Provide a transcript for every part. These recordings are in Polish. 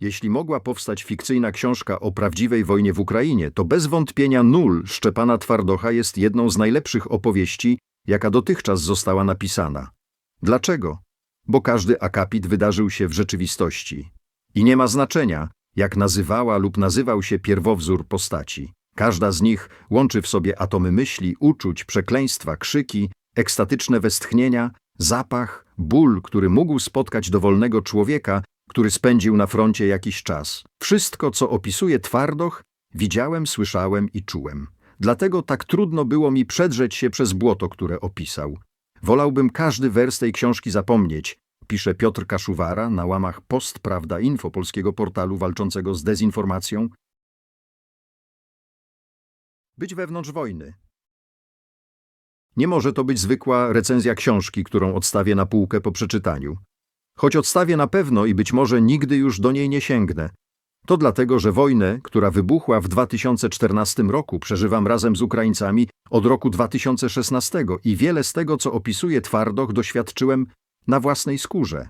Jeśli mogła powstać fikcyjna książka o prawdziwej wojnie w Ukrainie, to bez wątpienia Nul Szczepana Twardocha jest jedną z najlepszych opowieści, jaka dotychczas została napisana. Dlaczego? Bo każdy akapit wydarzył się w rzeczywistości. I nie ma znaczenia, jak nazywała lub nazywał się pierwowzór postaci. Każda z nich łączy w sobie atomy myśli, uczuć, przekleństwa, krzyki, ekstatyczne westchnienia, zapach, ból, który mógł spotkać dowolnego człowieka, który spędził na froncie jakiś czas. Wszystko, co opisuje Twardoch, widziałem, słyszałem i czułem. Dlatego tak trudno było mi przedrzeć się przez błoto, które opisał. Wolałbym każdy wers tej książki zapomnieć, pisze Piotr Kaszuwara na łamach Post Prawda Info polskiego portalu walczącego z dezinformacją. Być wewnątrz wojny. Nie może to być zwykła recenzja książki, którą odstawię na półkę po przeczytaniu. Choć odstawię na pewno i być może nigdy już do niej nie sięgnę. To dlatego, że wojnę, która wybuchła w 2014 roku, przeżywam razem z Ukraińcami od roku 2016 i wiele z tego, co opisuje Twardoch, doświadczyłem na własnej skórze.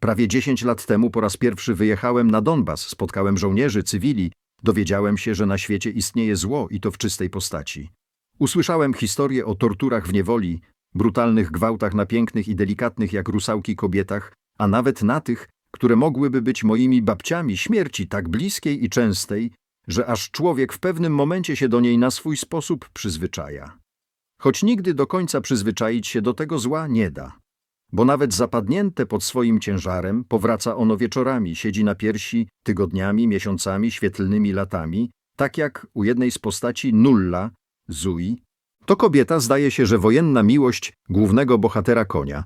Prawie 10 lat temu po raz pierwszy wyjechałem na Donbas, spotkałem żołnierzy, cywili, dowiedziałem się, że na świecie istnieje zło i to w czystej postaci. Usłyszałem historię o torturach w niewoli, brutalnych gwałtach na pięknych i delikatnych jak rusałki kobietach, a nawet na tych, które mogłyby być moimi babciami śmierci tak bliskiej i częstej, że aż człowiek w pewnym momencie się do niej na swój sposób przyzwyczaja. Choć nigdy do końca przyzwyczaić się do tego zła nie da. Bo nawet zapadnięte pod swoim ciężarem powraca ono wieczorami, siedzi na piersi tygodniami, miesiącami, świetlnymi latami, tak jak u jednej z postaci Nulla, Zui. To kobieta zdaje się, że wojenna miłość głównego bohatera konia,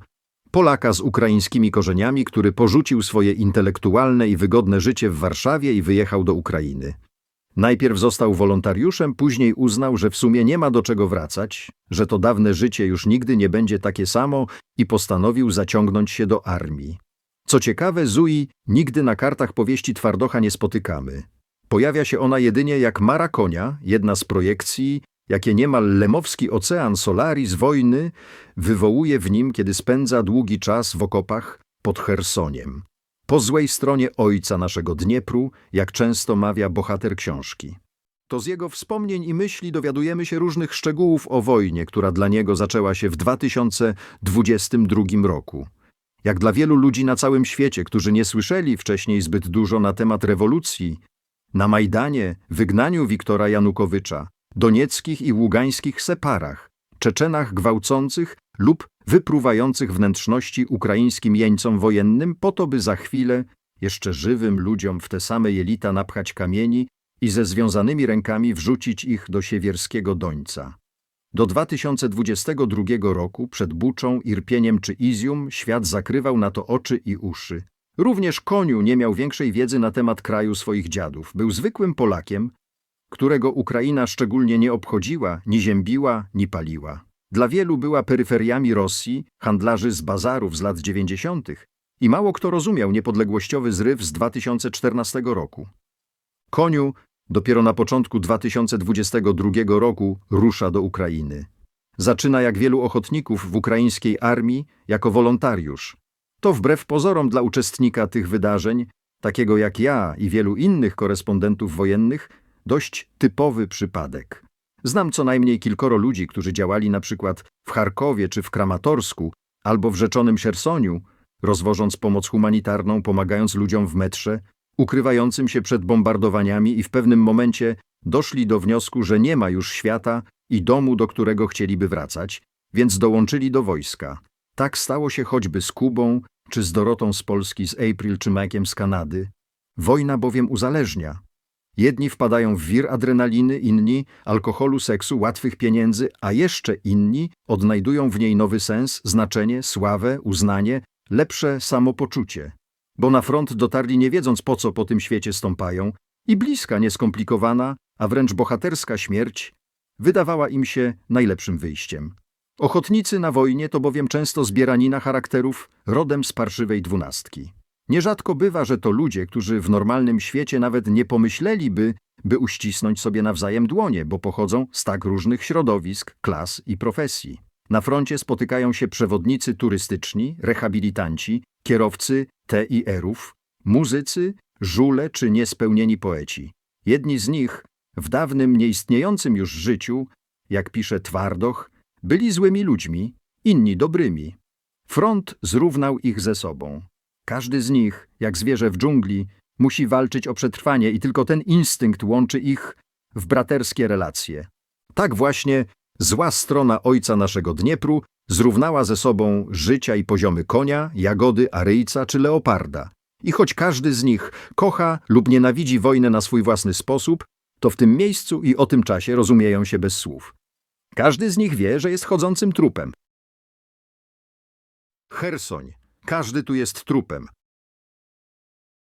Polaka z ukraińskimi korzeniami, który porzucił swoje intelektualne i wygodne życie w Warszawie i wyjechał do Ukrainy. Najpierw został wolontariuszem, później uznał, że w sumie nie ma do czego wracać, że to dawne życie już nigdy nie będzie takie samo i postanowił zaciągnąć się do armii. Co ciekawe, Zui nigdy na kartach powieści Twardocha nie spotykamy. Pojawia się ona jedynie jak Mara Konia, jedna z projekcji, jakie niemal lemowski ocean Solaris wojny wywołuje w nim, kiedy spędza długi czas w okopach pod Chersoniem. Po złej stronie ojca naszego Dniepru, jak często mawia bohater książki. To z jego wspomnień i myśli dowiadujemy się różnych szczegółów o wojnie, która dla niego zaczęła się w 2022 roku. Jak dla wielu ludzi na całym świecie, którzy nie słyszeli wcześniej zbyt dużo na temat rewolucji, na Majdanie, wygnaniu Wiktora Janukowycza, donieckich i ługańskich separach, Czeczenach gwałcących lub wypruwających wnętrzności ukraińskim jeńcom wojennym po to, by za chwilę jeszcze żywym ludziom w te same jelita napchać kamieni i ze związanymi rękami wrzucić ich do siewierskiego Dońca. Do 2022 roku przed Buczą, Irpieniem czy Izium świat zakrywał na to oczy i uszy. Również Koniu nie miał większej wiedzy na temat kraju swoich dziadów. Był zwykłym Polakiem, którego Ukraina szczególnie nie obchodziła, ni ziębiła, ni paliła. Dla wielu była peryferiami Rosji, handlarzy z bazarów z lat 90. i mało kto rozumiał niepodległościowy zryw z 2014 roku. Koniu dopiero na początku 2022 roku rusza do Ukrainy. Zaczyna jak wielu ochotników w ukraińskiej armii jako wolontariusz. To wbrew pozorom dla uczestnika tych wydarzeń, takiego jak ja i wielu innych korespondentów wojennych, dość typowy przypadek. Znam co najmniej kilkoro ludzi, którzy działali na przykład w Charkowie czy w Kramatorsku albo w rzeczonym Siersoniu, rozwożąc pomoc humanitarną, pomagając ludziom w metrze, ukrywającym się przed bombardowaniami i w pewnym momencie doszli do wniosku, że nie ma już świata i domu, do którego chcieliby wracać, więc dołączyli do wojska. Tak stało się choćby z Kubą, czy z Dorotą z Polski, z April czy Mike'iem z Kanady. Wojna bowiem uzależnia. Jedni wpadają w wir adrenaliny, inni alkoholu, seksu, łatwych pieniędzy, a jeszcze inni odnajdują w niej nowy sens, znaczenie, sławę, uznanie, lepsze samopoczucie. Bo na front dotarli nie wiedząc po co po tym świecie stąpają i bliska, nieskomplikowana, a wręcz bohaterska śmierć wydawała im się najlepszym wyjściem. Ochotnicy na wojnie to bowiem często zbieranina charakterów rodem z parszywej dwunastki. Nierzadko bywa, że to ludzie, którzy w normalnym świecie nawet nie pomyśleliby, by uścisnąć sobie nawzajem dłonie, bo pochodzą z tak różnych środowisk, klas i profesji. Na froncie spotykają się przewodnicy turystyczni, rehabilitanci, kierowcy TIR-ów, muzycy, żule czy niespełnieni poeci. Jedni z nich, w dawnym nieistniejącym już życiu, jak pisze Twardoch, byli złymi ludźmi, inni dobrymi. Front zrównał ich ze sobą. Każdy z nich, jak zwierzę w dżungli, musi walczyć o przetrwanie i tylko ten instynkt łączy ich w braterskie relacje. Tak właśnie zła strona ojca naszego Dniepru zrównała ze sobą życia i poziomy konia, jagody, aryjca czy leoparda. I choć każdy z nich kocha lub nienawidzi wojnę na swój własny sposób, to w tym miejscu i o tym czasie rozumieją się bez słów. Każdy z nich wie, że jest chodzącym trupem. Hersoń. Każdy tu jest trupem.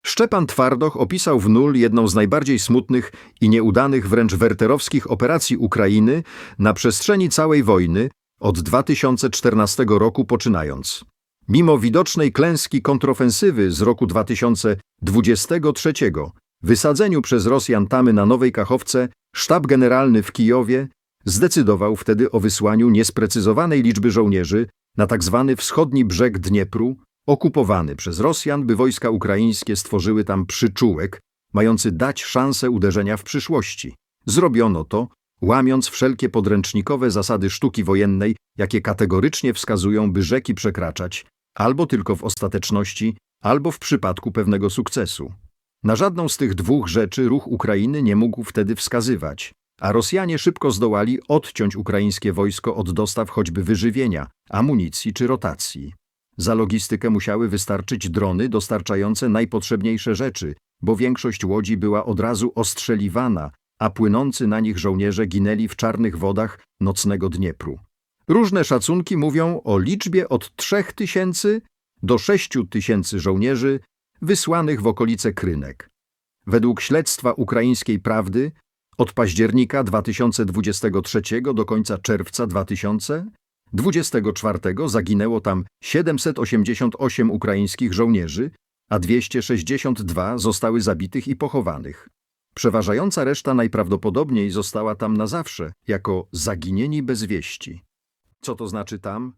Szczepan Twardoch opisał w nul jedną z najbardziej smutnych i nieudanych wręcz werterowskich operacji Ukrainy na przestrzeni całej wojny od 2014 roku poczynając. Mimo widocznej klęski kontrofensywy z roku 2023, wysadzeniu przez Rosjan tamy na Nowej Kachowce, sztab generalny w Kijowie zdecydował wtedy o wysłaniu niesprecyzowanej liczby żołnierzy na tzw. wschodni brzeg Dniepru, okupowany przez Rosjan, by wojska ukraińskie stworzyły tam przyczółek, mający dać szansę uderzenia w przyszłości. Zrobiono to, łamiąc wszelkie podręcznikowe zasady sztuki wojennej, jakie kategorycznie wskazują, by rzeki przekraczać, albo tylko w ostateczności, albo w przypadku pewnego sukcesu. Na żadną z tych dwóch rzeczy ruch Ukrainy nie mógł wtedy wskazywać, a Rosjanie szybko zdołali odciąć ukraińskie wojsko od dostaw choćby wyżywienia, amunicji czy rotacji. Za logistykę musiały wystarczyć drony dostarczające najpotrzebniejsze rzeczy, bo większość łodzi była od razu ostrzeliwana, a płynący na nich żołnierze ginęli w czarnych wodach nocnego Dniepru. Różne szacunki mówią o liczbie od 3000 do 6000 żołnierzy wysłanych w okolice Krynek. Według śledztwa ukraińskiej prawdy od października 2023 do końca czerwca 2024 zaginęło tam 788 ukraińskich żołnierzy, a 262 zostały zabitych i pochowanych. Przeważająca reszta najprawdopodobniej została tam na zawsze, jako zaginieni bez wieści. Co to znaczy tam?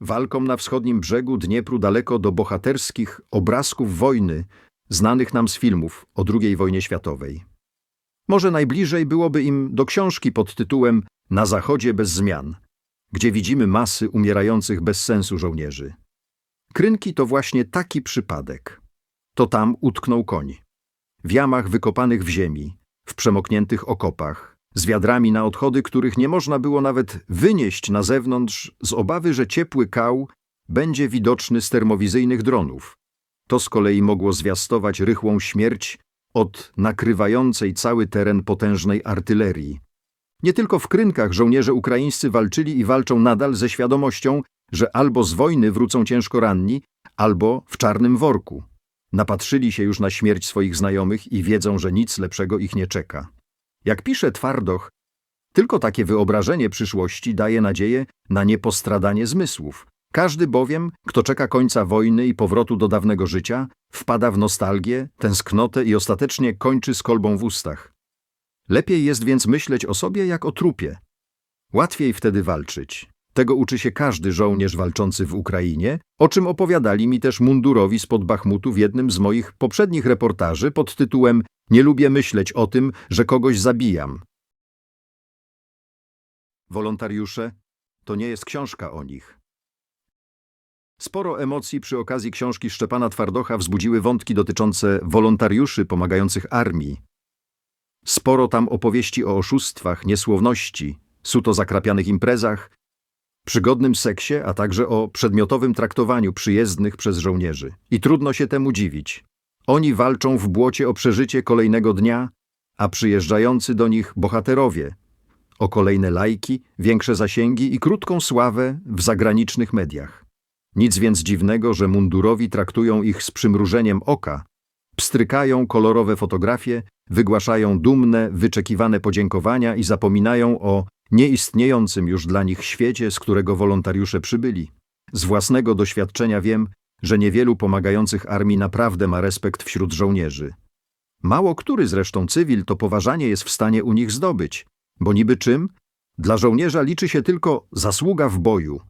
Walką na wschodnim brzegu Dniepru daleko do bohaterskich obrazków wojny, znanych nam z filmów o II wojnie światowej. Może najbliżej byłoby im do książki pod tytułem Na zachodzie bez zmian, gdzie widzimy masy umierających bez sensu żołnierzy. Krynki to właśnie taki przypadek. To tam utknął koń. W jamach wykopanych w ziemi, w przemokniętych okopach, z wiadrami na odchody, których nie można było nawet wynieść na zewnątrz z obawy, że ciepły kał będzie widoczny z termowizyjnych dronów. To z kolei mogło zwiastować rychłą śmierć od nakrywającej cały teren potężnej artylerii. Nie tylko w Krynkach żołnierze ukraińscy walczyli i walczą nadal ze świadomością, że albo z wojny wrócą ciężko ranni, albo w czarnym worku. Napatrzyli się już na śmierć swoich znajomych i wiedzą, że nic lepszego ich nie czeka. Jak pisze Twardoch, tylko takie wyobrażenie przyszłości daje nadzieję na niepostradanie zmysłów. Każdy bowiem, kto czeka końca wojny i powrotu do dawnego życia, wpada w nostalgię, tęsknotę i ostatecznie kończy z kolbą w ustach. Lepiej jest więc myśleć o sobie jak o trupie. Łatwiej wtedy walczyć. Tego uczy się każdy żołnierz walczący w Ukrainie, o czym opowiadali mi też mundurowi spod Bachmutu w jednym z moich poprzednich reportaży pod tytułem Nie lubię myśleć o tym, że kogoś zabijam. Wolontariusze to nie jest książka o nich. Sporo emocji przy okazji książki Szczepana Twardocha wzbudziły wątki dotyczące wolontariuszy pomagających armii. Sporo tam opowieści o oszustwach, niesłowności, suto zakrapianych imprezach, przygodnym seksie, a także o przedmiotowym traktowaniu przyjezdnych przez żołnierzy. I trudno się temu dziwić. Oni walczą w błocie o przeżycie kolejnego dnia, a przyjeżdżający do nich bohaterowie o kolejne lajki, większe zasięgi i krótką sławę w zagranicznych mediach. Nic więc dziwnego, że mundurowi traktują ich z przymrużeniem oka, pstrykają kolorowe fotografie, wygłaszają dumne, wyczekiwane podziękowania i zapominają o nieistniejącym już dla nich świecie, z którego wolontariusze przybyli. Z własnego doświadczenia wiem, że niewielu pomagających armii naprawdę ma respekt wśród żołnierzy. Mało który zresztą cywil to poważanie jest w stanie u nich zdobyć, bo niby czym? Dla żołnierza liczy się tylko zasługa w boju.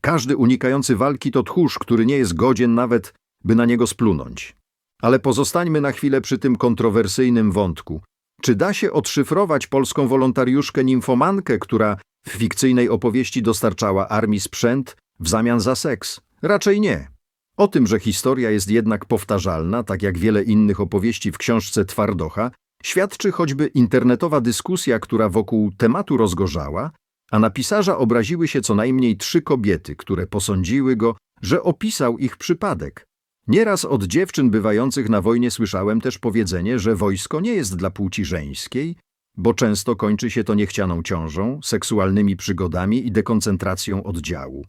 Każdy unikający walki to tchórz, który nie jest godzien nawet, by na niego splunąć. Ale pozostańmy na chwilę przy tym kontrowersyjnym wątku. Czy da się odszyfrować polską wolontariuszkę nimfomankę, która w fikcyjnej opowieści dostarczała armii sprzęt w zamian za seks? Raczej nie. O tym, że historia jest jednak powtarzalna, tak jak wiele innych opowieści w książce Twardocha, świadczy choćby internetowa dyskusja, która wokół tematu rozgorzała, a na pisarza obraziły się co najmniej trzy kobiety, które posądziły go, że opisał ich przypadek. Nieraz od dziewczyn bywających na wojnie słyszałem też powiedzenie, że wojsko nie jest dla płci żeńskiej, bo często kończy się to niechcianą ciążą, seksualnymi przygodami i dekoncentracją oddziału.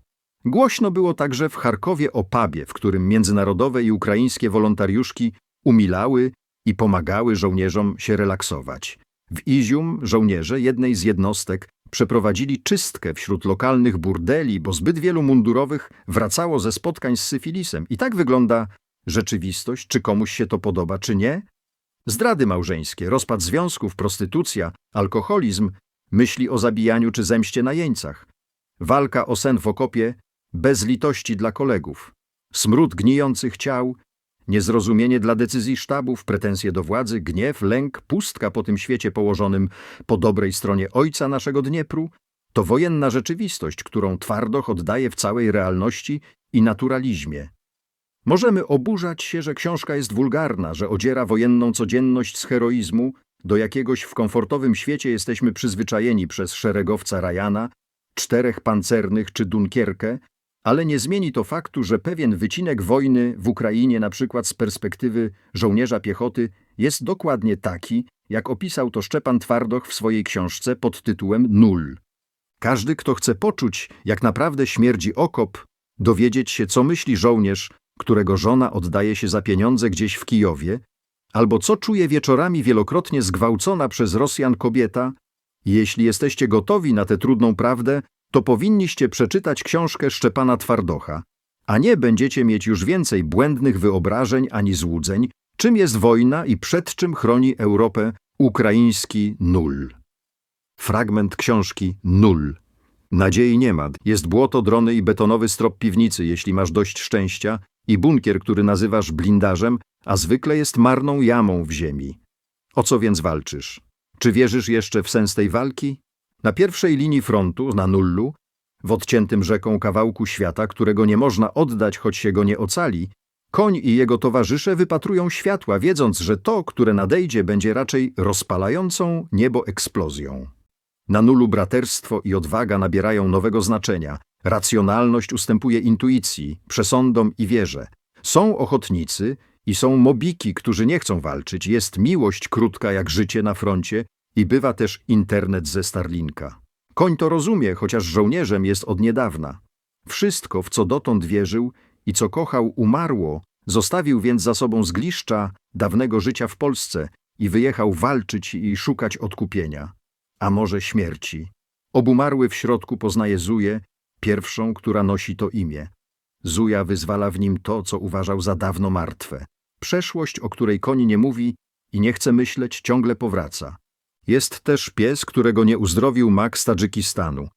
Głośno było także w Charkowie o pubie, w którym międzynarodowe i ukraińskie wolontariuszki umilały i pomagały żołnierzom się relaksować. W Izium żołnierze jednej z jednostek przeprowadzili czystkę wśród lokalnych burdeli, bo zbyt wielu mundurowych wracało ze spotkań z syfilisem. I tak wygląda rzeczywistość, czy komuś się to podoba, czy nie. Zdrady małżeńskie, rozpad związków, prostytucja, alkoholizm, myśli o zabijaniu czy zemście na jeńcach. Walka o sen w okopie, bez litości dla kolegów. Smród gnijących ciał, niezrozumienie dla decyzji sztabów, pretensje do władzy, gniew, lęk, pustka po tym świecie położonym po dobrej stronie ojca naszego Dniepru, to wojenna rzeczywistość, którą Twardoch oddaje w całej realności i naturalizmie. Możemy oburzać się, że książka jest wulgarna, że odziera wojenną codzienność z heroizmu, do jakiegoś w komfortowym świecie jesteśmy przyzwyczajeni przez szeregowca Rajana, czterech pancernych czy Dunkierkę, ale nie zmieni to faktu, że pewien wycinek wojny w Ukrainie, na przykład z perspektywy żołnierza piechoty, jest dokładnie taki, jak opisał to Szczepan Twardoch w swojej książce pod tytułem Nul. Każdy, kto chce poczuć, jak naprawdę śmierdzi okop, dowiedzieć się, co myśli żołnierz, którego żona oddaje się za pieniądze gdzieś w Kijowie, albo co czuje wieczorami wielokrotnie zgwałcona przez Rosjan kobieta, jeśli jesteście gotowi na tę trudną prawdę, to powinniście przeczytać książkę Szczepana Twardocha, a nie będziecie mieć już więcej błędnych wyobrażeń ani złudzeń, czym jest wojna i przed czym chroni Europę ukraiński nul. Fragment książki Nul. Nadziei nie ma. Jest błoto, drony i betonowy strop piwnicy, jeśli masz dość szczęścia, i bunkier, który nazywasz blindażem, a zwykle jest marną jamą w ziemi. O co więc walczysz? Czy wierzysz jeszcze w sens tej walki? Na pierwszej linii frontu, na Nullu, w odciętym rzeką kawałku świata, którego nie można oddać, choć się go nie ocali, koń i jego towarzysze wypatrują światła, wiedząc, że to, które nadejdzie, będzie raczej rozpalającą niebo eksplozją. Na Nulu braterstwo i odwaga nabierają nowego znaczenia. Racjonalność ustępuje intuicji, przesądom i wierze. Są ochotnicy i są mobiki, którzy nie chcą walczyć. Jest miłość krótka jak życie na froncie i bywa też internet ze Starlinka. Koń to rozumie, chociaż żołnierzem jest od niedawna. Wszystko, w co dotąd wierzył i co kochał, umarło, zostawił więc za sobą zgliszcza dawnego życia w Polsce i wyjechał walczyć i szukać odkupienia. A może śmierci. Obumarły w środku poznaje Zuję, pierwszą, która nosi to imię. Zuja wyzwala w nim to, co uważał za dawno martwe. Przeszłość, o której koń nie mówi i nie chce myśleć, ciągle powraca. Jest też pies, którego nie uzdrowił mak z Tadżykistanu.